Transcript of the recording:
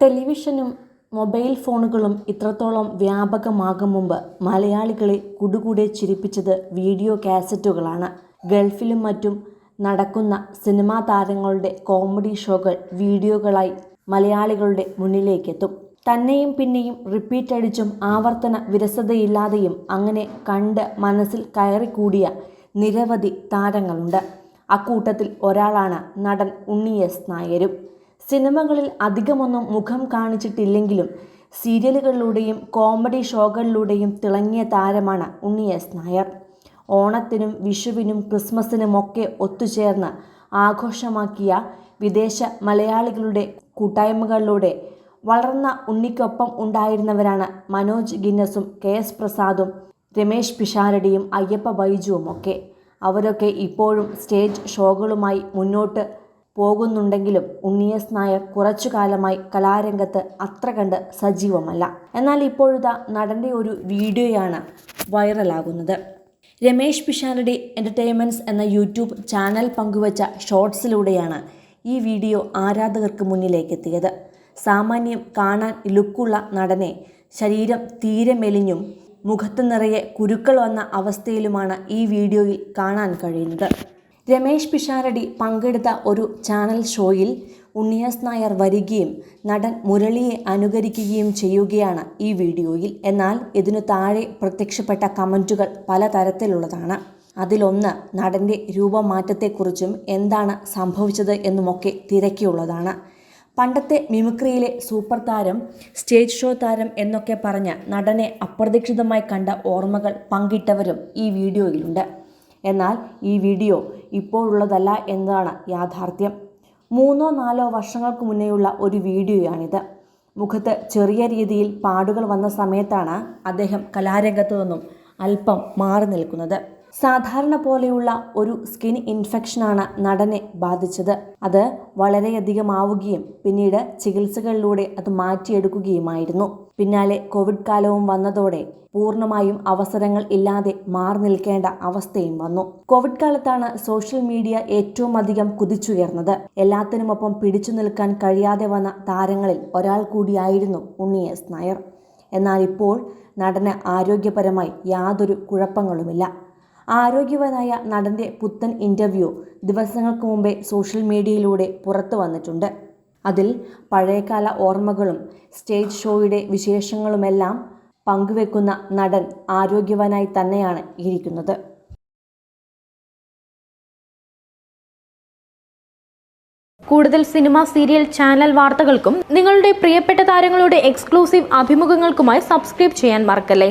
ടെലിവിഷനും mobile ഫോണുകളും ഇത്രത്തോളം വ്യാപകമാകും മുമ്പ് മലയാളികളെ കുടുകൂടെ ചിരിപ്പിച്ചത് വീഡിയോ കാസറ്റുകളാണ്. ഗൾഫിലും മറ്റും നടക്കുന്ന സിനിമാ താരങ്ങളുടെ കോമഡി ഷോകൾ വീഡിയോകളായി മലയാളികളുടെ മുന്നിലേക്കെത്തും. തന്നെയും പിന്നെയും റിപ്പീറ്റ് അടിച്ചും ആവർത്തന വിരസതയില്ലാതെയും അങ്ങനെ കണ്ട് മനസ്സിൽ കയറിക്കൂടിയ നിരവധി താരങ്ങളുണ്ട്. അക്കൂട്ടത്തിൽ ഒരാളാണ് നടൻ ഉണ്ണി എസ് നായരും. സിനിമകളിൽ അധികമൊന്നും മുഖം കാണിച്ചിട്ടില്ലെങ്കിലും സീരിയലുകളിലൂടെയും കോമഡി ഷോകളിലൂടെയും തിളങ്ങിയ താരമാണ് ഉണ്ണി എസ് നായർ. ഓണത്തിനും വിഷുവിനും ക്രിസ്മസിനുമൊക്കെ ഒത്തുചേർന്ന് ആഘോഷമാക്കിയ വിദേശ മലയാളികളുടെ കൂട്ടായ്മകളിലൂടെ വളർന്ന ഉണ്ണിക്കൊപ്പം ഉണ്ടായിരുന്നവരാണ് മനോജ് ഗിന്നസും കെ എസ് പ്രസാദും രമേശ് പിഷാരടിയും അയ്യപ്പ ബൈജുവും ഒക്കെ. അവരൊക്കെ ഇപ്പോഴും സ്റ്റേജ് ഷോകളുമായി മുന്നോട്ട് പോകുന്നുണ്ടെങ്കിലും ഉണ്ണിയസ് നായർ കുറച്ചു കാലമായി കലാരംഗത്ത് അത്ര കണ്ട് സജീവമല്ല. എന്നാൽ ഇപ്പോഴത്തെ നടന്റെ ഒരു വീഡിയോയാണ് വൈറലാകുന്നത്. രമേശ് പിഷാരടി എന്റർടൈൻമെന്റ്സ് എന്ന യൂട്യൂബ് ചാനൽ പങ്കുവച്ച ഷോർട്സിലൂടെയാണ് ഈ വീഡിയോ ആരാധകർക്ക് മുന്നിലേക്ക് എത്തിയത് സാമാന്യം കാണാൻ ലുക്കുള്ള നടനെ ശരീരം തീരെ മെലിഞ്ഞും മുഖത്ത് നിറയെ കുരുക്കൾ വന്ന അവസ്ഥയിലുമാണ് ഈ വീഡിയോയിൽ കാണാൻ കഴിയുന്നത്. രമേശ് പിഷാരടി പങ്കെടുത്ത ഒരു ചാനൽ ഷോയിൽ ഉണ്ണിയാസ് നായർ വരികയും നടൻ മുരളിയെ അനുകരിക്കുകയും ചെയ്യുകയാണ് ഈ വീഡിയോയിൽ. എന്നാൽ ഇതിനു താഴെ പ്രത്യക്ഷപ്പെട്ട കമന്റുകൾ പലതരത്തിലുള്ളതാണ്. അതിലൊന്ന് നടന്റെ രൂപമാറ്റത്തെക്കുറിച്ചും എന്താണ് സംഭവിച്ചത് എന്നുമൊക്കെ തിരക്കിയുള്ളതാണ്. പണ്ടത്തെ മിമിക്രിയിലെ സൂപ്പർ താരം സ്റ്റേജ് ഷോ താരം എന്നൊക്കെ പറഞ്ഞ് നടനെ അപ്രതീക്ഷിതമായി കണ്ട ഓർമ്മകൾ പങ്കിട്ടവരും ഈ വീഡിയോയിലുണ്ട്. എന്നാൽ ഈ വീഡിയോ ഇപ്പോഴുള്ളതല്ല എന്നതാണ് യാഥാർത്ഥ്യം. മൂന്നോ നാലോ വർഷങ്ങൾക്ക് മുന്നേയുള്ള ഒരു വീഡിയോയാണിത്. മുഖത്ത് ചെറിയ രീതിയിൽ പാടുകൾ വന്ന സമയത്താണ് അദ്ദേഹം കലാരംഗത്തു നിന്നും അല്പം മാറി നിൽക്കുന്നത്. സാധാരണ പോലെയുള്ള ഒരു സ്കിൻ ഇൻഫെക്ഷനാണ് നടനെ ബാധിച്ചത്. അത് വളരെയധികം ആവുകയും പിന്നീട് ചികിത്സകളിലൂടെ അത് മാറ്റിയെടുക്കുകയുമായിരുന്നു. പിന്നാലെ കോവിഡ് കാലവും വന്നതോടെ പൂർണമായും അവസരങ്ങൾ ഇല്ലാതെ മാറി നിൽക്കേണ്ട അവസ്ഥയും വന്നു. കോവിഡ് കാലത്താണ് സോഷ്യൽ മീഡിയ ഏറ്റവും അധികം കുതിച്ചുയർന്നത്. എല്ലാത്തിനുമൊപ്പം പിടിച്ചു നിൽക്കാൻ കഴിയാതെ വന്ന താരങ്ങളിൽ ഒരാൾ കൂടിയായിരുന്നു ഉണ്ണി എസ് നായർ. എന്നാൽ ഇപ്പോൾ നടന് ആരോഗ്യപരമായി യാതൊരു കുഴപ്പങ്ങളുമില്ല. ആരോഗ്യവനായ നടന്റെ പുത്തൻ ഇന്റർവ്യൂ ദിവസങ്ങൾക്ക് മുമ്പേ സോഷ്യൽ മീഡിയയിലൂടെ പുറത്തു വന്നിട്ടുണ്ട്. അതിൽ പഴയകാല ഓർമ്മകളും സ്റ്റേജ് ഷോയുടെ വിശേഷങ്ങളുമെല്ലാം പങ്കുവെക്കുന്ന നടൻ ആരോഗ്യവാനായി തന്നെയാണ് ഇരിക്കുന്നത്. കൂടുതൽ സിനിമ സീരിയൽ ചാനൽ വാർത്തകൾക്കും നിങ്ങളുടെ പ്രിയപ്പെട്ട താരങ്ങളുടെ എക്സ്ക്ലൂസീവ് അഭിമുഖങ്ങൾക്കുമായി സബ്സ്ക്രൈബ് ചെയ്യാൻ മറക്കല്ലേ?